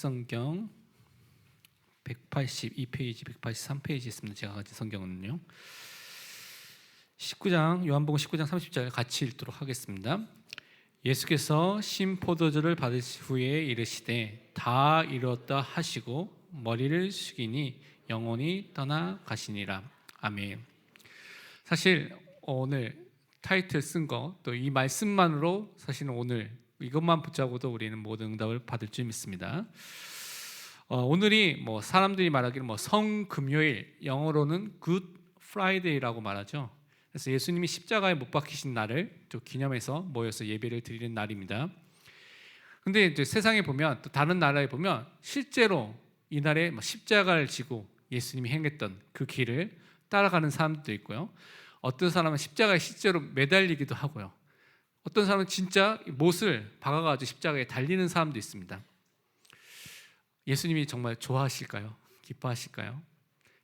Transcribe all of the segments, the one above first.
성경 182페이지, 183페이지 있습니다. 제가 가진 성경은요. 19장 요한복음 19장 30절 같이 읽도록 하겠습니다. 예수께서 신 포도주를 받으신 후에 이르시되 다 이루었다 하시고 머리를 숙이니 영혼이 떠나 가시니라. 아멘. 사실 오늘 타이틀 쓴 거 또 이 말씀만으로 사실은 오늘 이것만 붙잡고도 우리는 모든 응답을 받을 줄 믿습니다. 어, 오늘이 뭐 사람들이 말하기를 뭐 성금요일 영어로는 Good Friday라고 말하죠. 그래서 예수님이 십자가에 못 박히신 날을 또 기념해서 모여서 예배를 드리는 날입니다. 근데 이제 세상에 보면 또 다른 나라에 보면 실제로 이 날에 뭐 십자가를 지고 예수님이 행했던 그 길을 따라가는 사람들도 있고요. 어떤 사람은 십자가에 실제로 매달리기도 하고요. 어떤 사람은 진짜 못을 박아가지고 십자가에 달리는 사람도 있습니다. 예수님이 정말 좋아하실까요? 기뻐하실까요?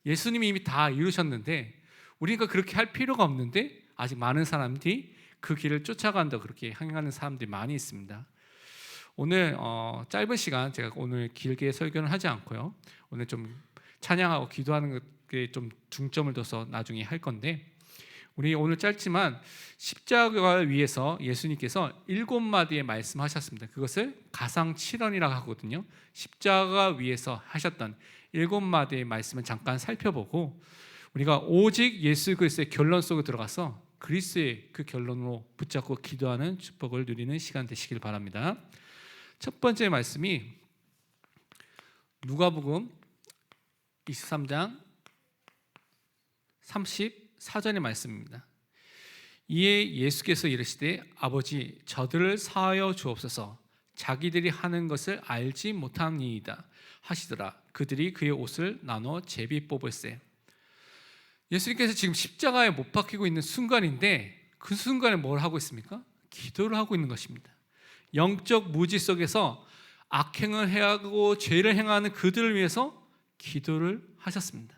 예수님이 이미 다 이루셨는데 우리가 그렇게 할 필요가 없는데 아직 많은 사람들이 그 길을 쫓아간다 그렇게 행하는 사람들이 많이 있습니다. 오늘 어, 짧은 시간 제가 오늘 길게 설교는 하지 않고요. 오늘 좀 찬양하고 기도하는 것에 좀 중점을 둬서 나중에 할 건데 우리 오늘 짧지만 십자가 위에서 예수님께서 일곱 마디의 말씀하셨습니다. 그것을 가상 칠언이라고 하거든요. 십자가 위에서 하셨던 일곱 마디의 말씀을 잠깐 살펴보고 우리가 오직 예수 그리스도의 결론 속에 들어가서 그리스도의 그 결론으로 붙잡고 기도하는 축복을 누리는 시간 되시길 바랍니다. 첫 번째 말씀이 누가복음 23장 34절의 말씀입니다. 이에 예수께서 이르시되 아버지 저들을 사하여 주옵소서 자기들이 하는 것을 알지 못함이이다 하시더라 그들이 그의 옷을 나눠 제비 뽑을세 예수님께서 지금 십자가에 못 박히고 있는 순간인데 그 순간에 뭘 하고 있습니까? 기도를 하고 있는 것입니다. 영적 무지 속에서 악행을 해하고 죄를 행하는 그들을 위해서 기도를 하셨습니다.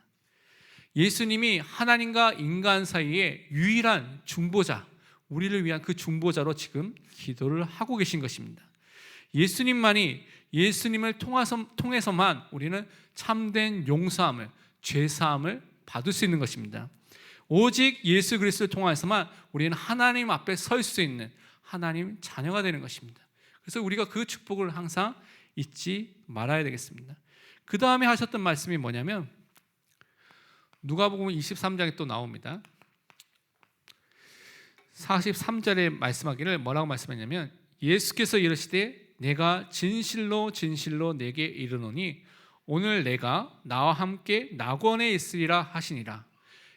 예수님이 하나님과 인간 사이의 유일한 중보자, 우리를 위한 그 중보자로 지금 기도를 하고 계신 것입니다. 예수님만이 예수님을 통해서, 통해서만 우리는 참된 용서함을, 죄사함을 받을 수 있는 것입니다. 오직 예수 그리스도를 통해서만 우리는 하나님 앞에 설 수 있는 하나님 자녀가 되는 것입니다. 그래서 우리가 그 축복을 항상 잊지 말아야 되겠습니다. 그 다음에 하셨던 말씀이 뭐냐면 누가복음 23장에 또 나옵니다. 43절에 말씀하기를 뭐라고 말씀했냐면 예수께서 이르시되 내가 진실로 진실로 내게 이르노니 오늘 내가 나와 함께 낙원에 있으리라 하시니라.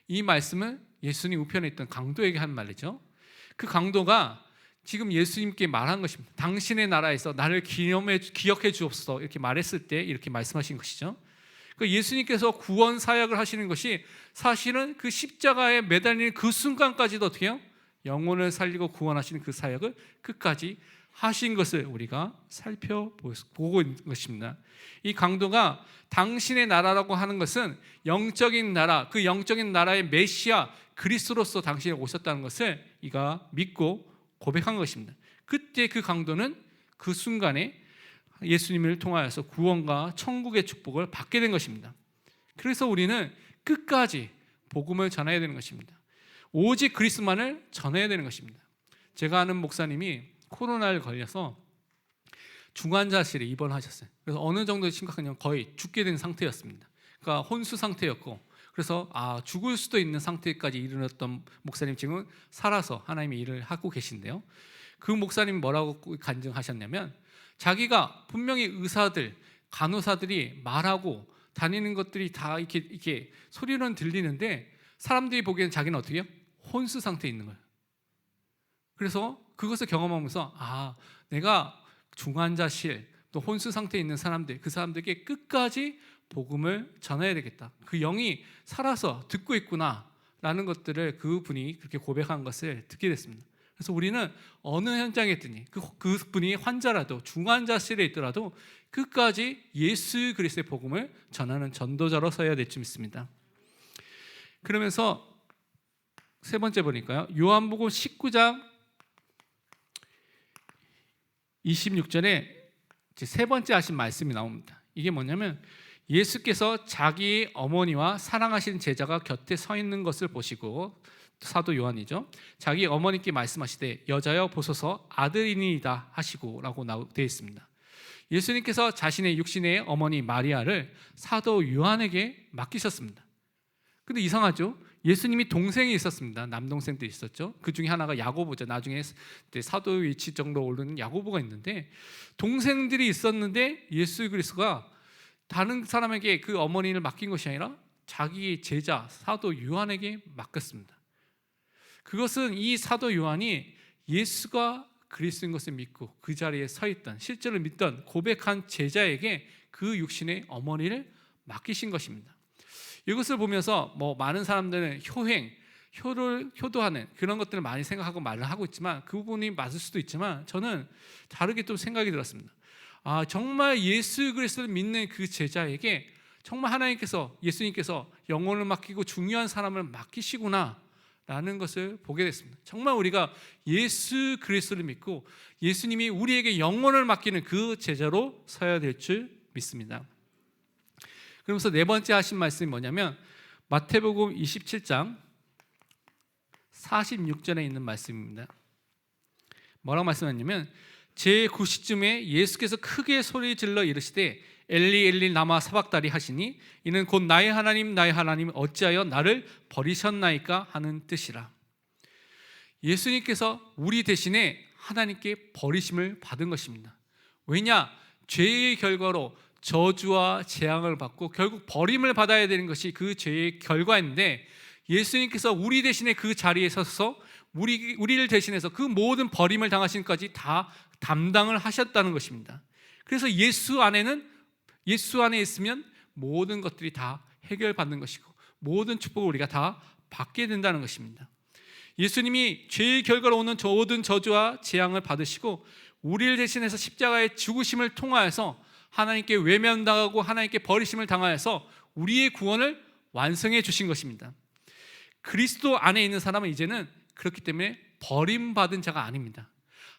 이 말씀은 예수님 우편에 있던 강도에게 한 말이죠. 그 강도가 지금 예수님께 말한 것입니다. 당신의 나라에서 나를 기념해 기억해 주옵소서 이렇게 말했을 때 이렇게 말씀하신 것이죠. 그 예수님께서 구원 사역을 하시는 것이 사실은 그 십자가에 매달리는 그 순간까지도 어떻게요? 영혼을 살리고 구원하시는 그 사역을 끝까지 하신 것을 우리가 살펴보고 있는 것입니다. 이 강도가 당신의 나라라고 하는 것은 영적인 나라, 그 영적인 나라의 메시아 그리스도로서 당신이 오셨다는 것을 이가 믿고 고백한 것입니다. 그때 그 강도는 그 순간에 예수님을 통하여서 구원과 천국의 축복을 받게 된 것입니다. 그래서 우리는 끝까지 복음을 전해야 되는 것입니다. 오직 그리스만을 전해야 되는 것입니다. 제가 아는 목사님이 코로나를 걸려서 중환자실에 입원하셨어요. 그래서 어느 정도 심각하냐면 거의 죽게 된 상태였습니다. 그러니까 혼수 상태였고 그래서 아 죽을 수도 있는 상태까지 이르렀던 목사님 지금 살아서 하나님의 일을 하고 계신데요. 그 목사님 뭐라고 간증하셨냐면 자기가 분명히 의사들, 간호사들이 말하고 다니는 것들이 다 이렇게 이렇게 소리는 들리는데 사람들이 보기에는 자기는 어떻게 해요? 혼수 상태에 있는 거예요. 그래서 그것을 경험하면서 아, 내가 중환자실 또 혼수 상태에 있는 사람들 그 사람들에게 끝까지 복음을 전해야 되겠다. 그 영이 살아서 듣고 있구나라는 것들을 그 분이 그렇게 고백한 것을 듣게 됐습니다. 그래서 우리는 어느 현장에 있더니 그, 그 분이 환자라도 중환자실에 있더라도 끝까지 예수 그리스도의 복음을 전하는 전도자로 서야 될줄 믿습니다. 그러면서 세 번째 보니까요. 요한복음 19장 26절에 이제 세 번째 하신 말씀이 나옵니다. 이게 뭐냐면 예수께서 자기 어머니와 사랑하시는 제자가 곁에 서 있는 것을 보시고 사도 요한이죠. 자기 어머니께 말씀하시되 여자여 보소서 아들이니이다 하시고라고 되어 있습니다. 예수님께서 자신의 육신의 어머니 마리아를 사도 요한에게 맡기셨습니다. 근데 이상하죠? 예수님이 동생이 있었습니다. 남동생도 있었죠. 그 중에 하나가 야고보죠. 나중에 사도 위치 정도 오르는 야고보가 있는데 동생들이 있었는데 예수 그리스도가 다른 사람에게 그 어머니를 맡긴 것이 아니라 자기 제자 사도 요한에게 맡겼습니다. 그것은 이 사도 요한이 예수가 그리스도인 것을 믿고 그 자리에 서 있던 실제로 믿던 고백한 제자에게 그 육신의 어머니를 맡기신 것입니다. 이것을 보면서 뭐 많은 사람들은 효행, 효를 효도하는 그런 것들을 많이 생각하고 말을 하고 있지만 그 부분이 맞을 수도 있지만 저는 다르게 좀 생각이 들었습니다. 아 정말 예수 그리스도를 믿는 그 제자에게 정말 하나님께서 예수님께서 영혼을 맡기고 중요한 사람을 맡기시구나. 라는 것을 보게 됐습니다. 정말 우리가 예수 그리스도를 믿고 예수님이 우리에게 영혼을 맡기는 그 제자로 서야 될 줄 믿습니다. 그러면서 네 번째 하신 말씀이 뭐냐면 마태복음 27장 46절에 있는 말씀입니다. 뭐라고 말씀하냐면 제 9시쯤에 예수께서 크게 소리 질러 이르시되 엘리 엘리 나마 사박다리 하시니 이는 곧 나의 하나님 나의 하나님 어찌하여 나를 버리셨나이까 하는 뜻이라. 예수님께서 우리 대신에 하나님께 버리심을 받은 것입니다. 왜냐? 죄의 결과로 저주와 재앙을 받고 결국 버림을 받아야 되는 것이 그 죄의 결과인데 예수님께서 우리 대신에 그 자리에 서서 우리 우리를 대신해서 그 모든 버림을 당하신까지 다 담당을 하셨다는 것입니다. 그래서 예수 안에는 예수 안에 있으면 모든 것들이 다 해결받는 것이고 모든 축복을 우리가 다 받게 된다는 것입니다. 예수님이 죄의 결과로 오는 모든 저주와 재앙을 받으시고 우리를 대신해서 십자가의 죽으심을 통하여서 하나님께 외면당하고 하나님께 버리심을 당하여서 우리의 구원을 완성해 주신 것입니다. 그리스도 안에 있는 사람은 이제는 그렇기 때문에 버림받은 자가 아닙니다.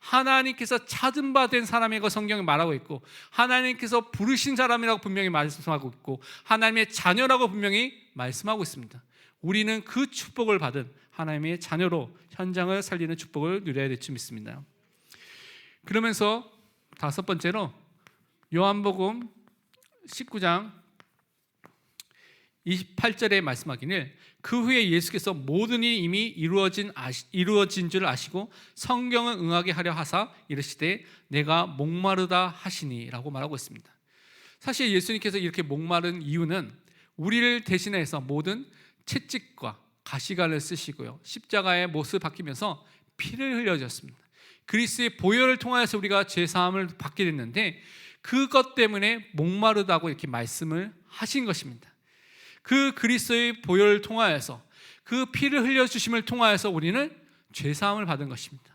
하나님께서 찾은 바 된 사람이라고 성경이 말하고 있고 하나님께서 부르신 사람이라고 분명히 말씀하고 있고 하나님의 자녀라고 분명히 말씀하고 있습니다. 우리는 그 축복을 받은 하나님의 자녀로 현장을 살리는 축복을 누려야 될 줄 믿습니다. 그러면서 다섯 번째로 요한복음 19장 28절에 말씀하기를 그 후에 예수께서 모든 일이 이미 이루어진 아시, 이루어진 줄 아시고 성경을 응하게 하려 하사 이르시되 내가 목마르다 하시니라고 말하고 있습니다. 사실 예수님께서 이렇게 목마른 이유는 우리를 대신해서 모든 채찍과 가시관을 쓰시고요 십자가의 못을 박히면서 피를 흘려줬습니다. 그리스의 보혈을 통하여서 우리가 죄 사함을 받게 됐는데 그것 때문에 목마르다고 이렇게 말씀을 하신 것입니다. 그 그리스도의 보혈을 통하여서 그 피를 흘려 주심을 통하여서 우리는 죄 사함을 받은 것입니다.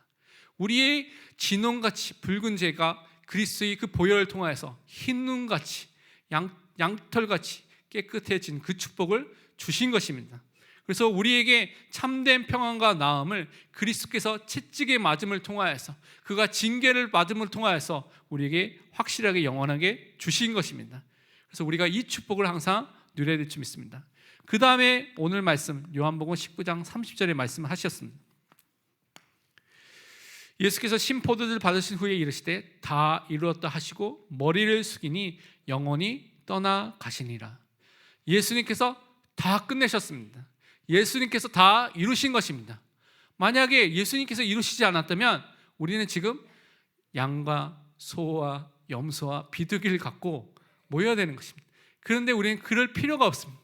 우리의 진홍같이 붉은 죄가 그리스도의 그 보혈을 통하여서 흰 눈같이 양, 양털같이 깨끗해진 그 축복을 주신 것입니다. 그래서 우리에게 참된 평안과 나음을 그리스도께서 채찍에 맞음을 통하여서 그가 징계를 맞음을 통하여서 우리에게 확실하게 영원하게 주신 것입니다. 그래서 우리가 이 축복을 항상 누려야 될 줄 믿습니다. 그 다음에 오늘 말씀 요한복음 19장 30절에 말씀하셨습니다. 예수께서 심포도를 받으신 후에 이르시되 다 이루었다 하시고 머리를 숙이니 영원히 떠나 가시니라. 예수님께서 다 끝내셨습니다. 예수님께서 다 이루신 것입니다. 만약에 예수님께서 이루시지 않았다면 우리는 지금 양과 소와 염소와 비둘기를 갖고 모여야 되는 것입니다. 그런데 우리는 그럴 필요가 없습니다.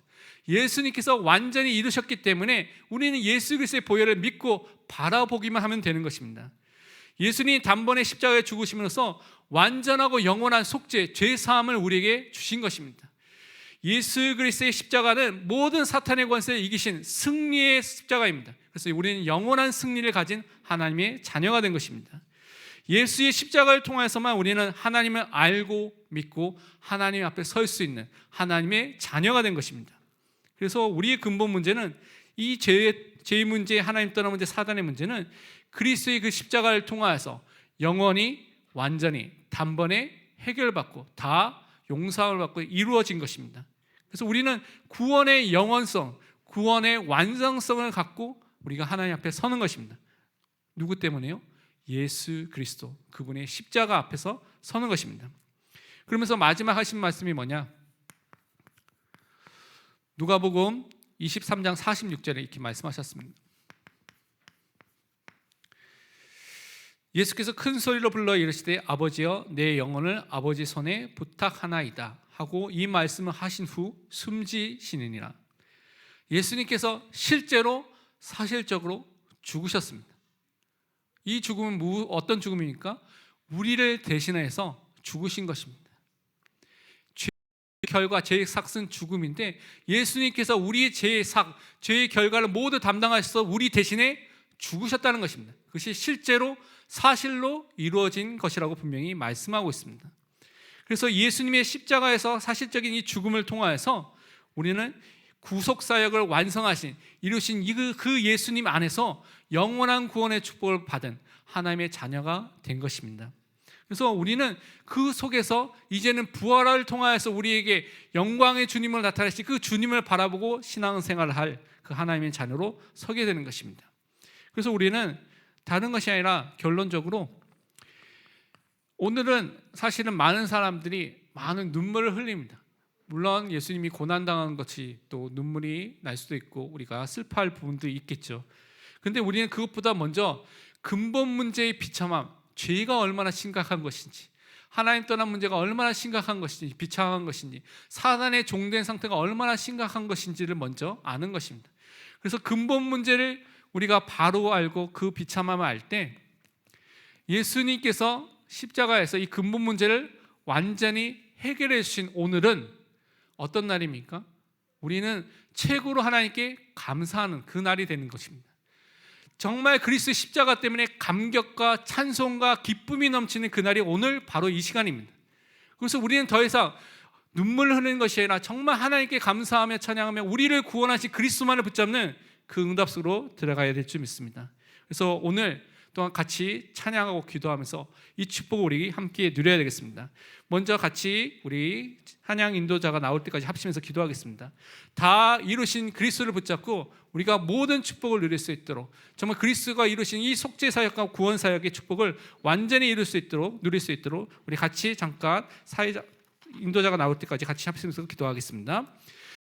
예수님께서 완전히 이루셨기 때문에 우리는 예수 그리스도의 보혈을 믿고 바라보기만 하면 되는 것입니다. 예수님 단번에 십자가에 죽으심으로써 완전하고 영원한 속죄, 죄 사함을 우리에게 주신 것입니다. 예수 그리스도의 십자가는 모든 사탄의 권세를 이기신 승리의 십자가입니다. 그래서 우리는 영원한 승리를 가진 하나님의 자녀가 된 것입니다. 예수의 십자가를 통해서만 우리는 하나님을 알고 믿고 하나님 앞에 설 수 있는 하나님의 자녀가 된 것입니다. 그래서 우리의 근본 문제는 이 죄의, 죄의 문제, 하나님 떠난 문제, 사단의 문제는 그리스도의 그 십자가를 통하여서 영원히 완전히 단번에 해결받고 다 용서를 받고 이루어진 것입니다. 그래서 우리는 구원의 영원성, 구원의 완성성을 갖고 우리가 하나님 앞에 서는 것입니다. 누구 때문에요? 예수 그리스도 그분의 십자가 앞에서 서는 것입니다. 그러면서 마지막 하신 말씀이 뭐냐? 누가복음 23장 46절에 이렇게 말씀하셨습니다. 예수께서 큰 소리로 불러 이르시되 아버지여 내 영혼을 아버지 손에 부탁하나이다 하고 이 말씀을 하신 후 숨지시느니라. 예수님께서 실제로 사실적으로 죽으셨습니다. 이 죽음은 무, 어떤 죽음입니까? 우리를 대신해서 죽으신 것입니다. 결과 죄의 삭은 죽음인데 예수님께서 우리의 죄의 삭, 죄의 결과를 모두 담당하셔서 우리 대신에 죽으셨다는 것입니다. 그것이 실제로 사실로 이루어진 것이라고 분명히 말씀하고 있습니다. 그래서 예수님의 십자가에서 사실적인 이 죽음을 통하여서 우리는 구속 사역을 완성하신 이루신 이그 예수님 안에서 영원한 구원의 축복을 받은 하나님의 자녀가 된 것입니다. 그래서 우리는 그 속에서 이제는 부활을 통하여서 우리에게 영광의 주님을 나타내신 그 주님을 바라보고 신앙생활을 할 그 하나님의 자녀로 서게 되는 것입니다. 그래서 우리는 다른 것이 아니라 결론적으로 오늘은 사실은 많은 사람들이 많은 눈물을 흘립니다. 물론 예수님이 고난당한 것이 또 눈물이 날 수도 있고 우리가 슬퍼할 부분도 있겠죠. 근데 우리는 그것보다 먼저 근본 문제의 비참함, 죄가 얼마나 심각한 것인지, 하나님 떠난 문제가 얼마나 심각한 것인지, 비참한 것인지, 사단의 종된 상태가 얼마나 심각한 것인지를 먼저 아는 것입니다. 그래서 근본 문제를 우리가 바로 알고 그 비참함을 알 때 예수님께서 십자가에서 이 근본 문제를 완전히 해결해 주신 오늘은 어떤 날입니까? 우리는 최고로 하나님께 감사하는 그 날이 되는 것입니다. 정말 그리스도 십자가 때문에 감격과 찬송과 기쁨이 넘치는 그날이 오늘 바로 이 시간입니다. 그래서 우리는 더 이상 눈물 흐르는 것이 아니라 정말 하나님께 감사하며 찬양하며 우리를 구원하신 그리스도만을 붙잡는 그 응답 속으로 들어가야 될 줄 믿습니다. 그래서 오늘 또한 같이 찬양하고 기도하면서 이 축복을 우리 함께 누려야 되겠습니다. 먼저 같이 우리 한양 인도자가 나올 때까지 합심해서 기도하겠습니다. 다 이루신 그리스도를 붙잡고 우리가 모든 축복을 누릴 수 있도록 정말 그리스도가 이루신 이 속죄 사역과 구원 사역의 축복을 완전히 이룰 수 있도록 누릴 수 있도록 우리 같이 잠깐 사회자 인도자가 나올 때까지 같이 합심해서 기도하겠습니다.